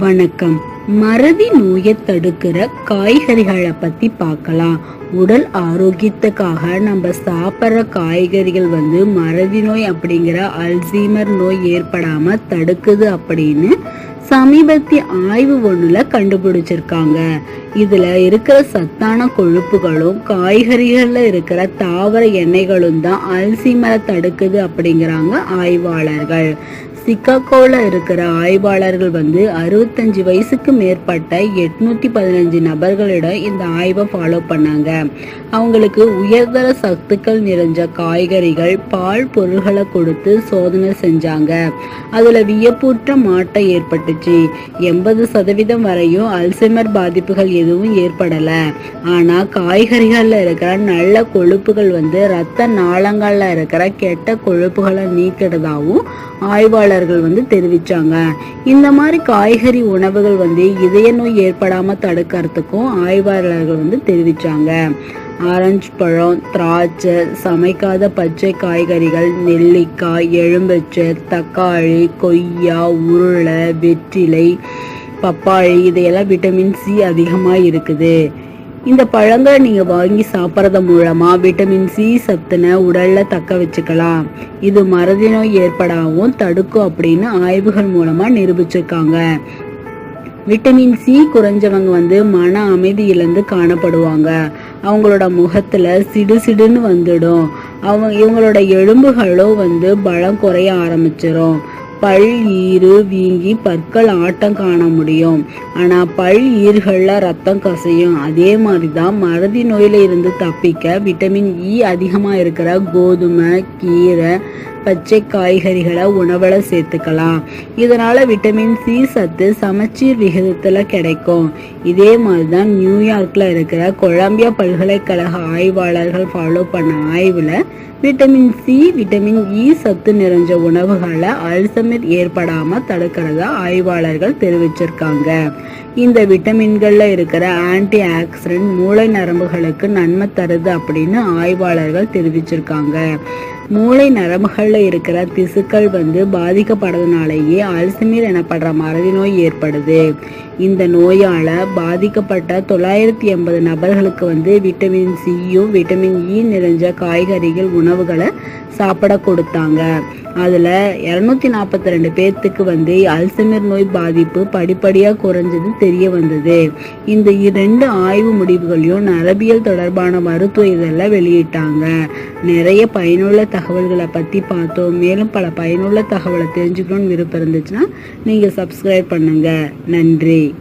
வணக்கம். மறதி நோயை தடுக்கிற காய்கறிகளை பத்தி பார்க்கலாம். உடல் ஆரோக்கியத்துக்காக நம்ம சாப்பிட்ற காய்கறிகள் வந்து மறதி நோய் அப்படிங்கிற அல்சீமர் நோய் ஏற்படாம தடுக்குது அப்படின்னு சமீபத்திய ஆய்வு ஒண்ணுல கண்டுபிடிச்சிருக்காங்க. இதுல இருக்கிற சத்தான கொழுப்புகளும் காய்கறிகள்ல இருக்கிற தாவர எண்ணெய்களும் தான் அல்சீமரை தடுக்குது அப்படிங்கிறாங்க ஆய்வாளர்கள். சிக்காகோல இருக்கிற ஆய்வாளர்கள் வந்து அறுபத்தஞ்சு வயசுக்கு மேற்பட்ட எட்நூத்தி பதினஞ்சு நபர்களிடம் இந்த ஆய்வை ஃபாலோ பண்ணாங்க. அவங்களுக்கு உயர்தர சத்துக்கள் நிறைஞ்ச காய்கறிகள் பால் பொருள்களை கொடுத்து சோதனை செஞ்சாங்க. அதுல வியப்பூற்ற மாட்டம் ஏற்பட்டுச்சு. எண்பது சதவீதம் வரையும் அல்சைமர் பாதிப்புகள் எதுவும் ஏற்படல. ஆனா காய்கறிகள்ல இருக்கிற நல்ல கொழுப்புகள் வந்து ரத்த நாளங்கள்ல இருக்கிற கெட்ட கொழுப்புகளை நீக்கிறதாவும் ஆய்வாளர்கள் வந்து தெரிவிச்சாங்க. இந்த மாதிரி காய்கறி உணவுகள் வந்து இதய நோய் ஏற்படாம தடுக்கிறதுக்கும் ஆய்வாளர்கள் வந்து தெரிவிச்சாங்க. ஆரஞ்சு பழம் திராட்சை சமைக்காத பச்சை காய்கறிகள் நெல்லிக்காய் எலும்பச்சை தக்காளி கொய்யா உருளை வெற்றிலை பப்பாளி இதையெல்லாம் விட்டமின் சி அதிகமாக இருக்குது. இந்த பழங்களை நீங்கள் வாங்கி சாப்பிட்றது மூலமாக விட்டமின் சி சத்துனை உடலில் தக்க வச்சுக்கலாம். இது மறதி நோய் ஏற்படாமல் தடுக்கும் அப்படின்னு ஆய்வுகள் மூலமாக நிரூபிச்சிருக்காங்க. விட்டமின் சி குறைஞ்சவங்க வந்து மன அமைதி இழந்து காணப்படுவாங்க. அவங்களோட முகத்தில் சிடு சிடுன்னு வந்துடும். அவங்க இவங்களோட எலும்புகளும் வந்து பலம் குறைய ஆரம்பிச்சிடும் பல் ஈறு வீங்கி பற்கள் ஆட்டம் காண முடியும். ஆனால் பல் ஈறுகளில் ரத்தம் கசையும். அதே மாதிரி தான் மறதி நோயில இருந்து தப்பிக்க விட்டமின் இ e அதிகமாக இருக்கிற கோதுமை கீரை பச்சை காய்கறிகளை உணவுல சேர்த்துக்கலாம். இதனால விட்டமின் சி சத்து சமச்சீர் விகிதத்துல கிடைக்கும். இதே மாதிரி தான் நியூயார்க்ல இருக்கிற கொலம்பியா பல்கலைக்கழக ஆய்வாளர்கள் ஃபாலோ பண்ண ஆய்வுல விட்டமின் சி விட்டமின் இ சத்து நிறைஞ்ச உணவுகளை அல்சமிர் ஏற்படாம தடுக்கிறதா ஆய்வாளர்கள் தெரிவிச்சிருக்காங்க. இந்த விட்டமின்கள்ல இருக்கிற ஆன்டி ஆக்சிடென்ட் மூளை நரம்புகளுக்கு நன்மை தருது அப்படின்னு ஆய்வாளர்கள் தெரிவிச்சிருக்காங்க. மூளை நரம்புகளில் இருக்கிற திசுக்கள் வந்து பாதிக்கப்படுறதுனாலேயே அல்சமீர் எனப்படுற மறதி நோய் ஏற்படுது. இந்த நோயால் பாதிக்கப்பட்ட தொள்ளாயிரத்தி எண்பது நபர்களுக்கு வந்து விட்டமின் சியும் விட்டமின் இ நிறைஞ்ச காய்கறிகள் உணவுகளை சாப்பிட கொடுத்தாங்க. அதில் இரநூத்தி நாற்பத்தி ரெண்டு பேர்த்துக்கு வந்து அல்சமர் நோய் பாதிப்பு படிப்படியாக குறைஞ்சது தெரிய வந்தது. இந்த இரண்டு ஆய்வு முடிவுகளையும் நரபியல் தொடர்பான மருத்துவ இதெல்லாம் வெளியிட்டாங்க. நிறைய பயனுள்ள தகவல்களை பற்றி பார்த்தோம். மேலும் பல பயனுள்ள தகவலை தெரிஞ்சுக்கணும்னு விருப்பம் இருந்துச்சுன்னா நீங்கள் சப்ஸ்கிரைப் பண்ணுங்கள் நன்றி.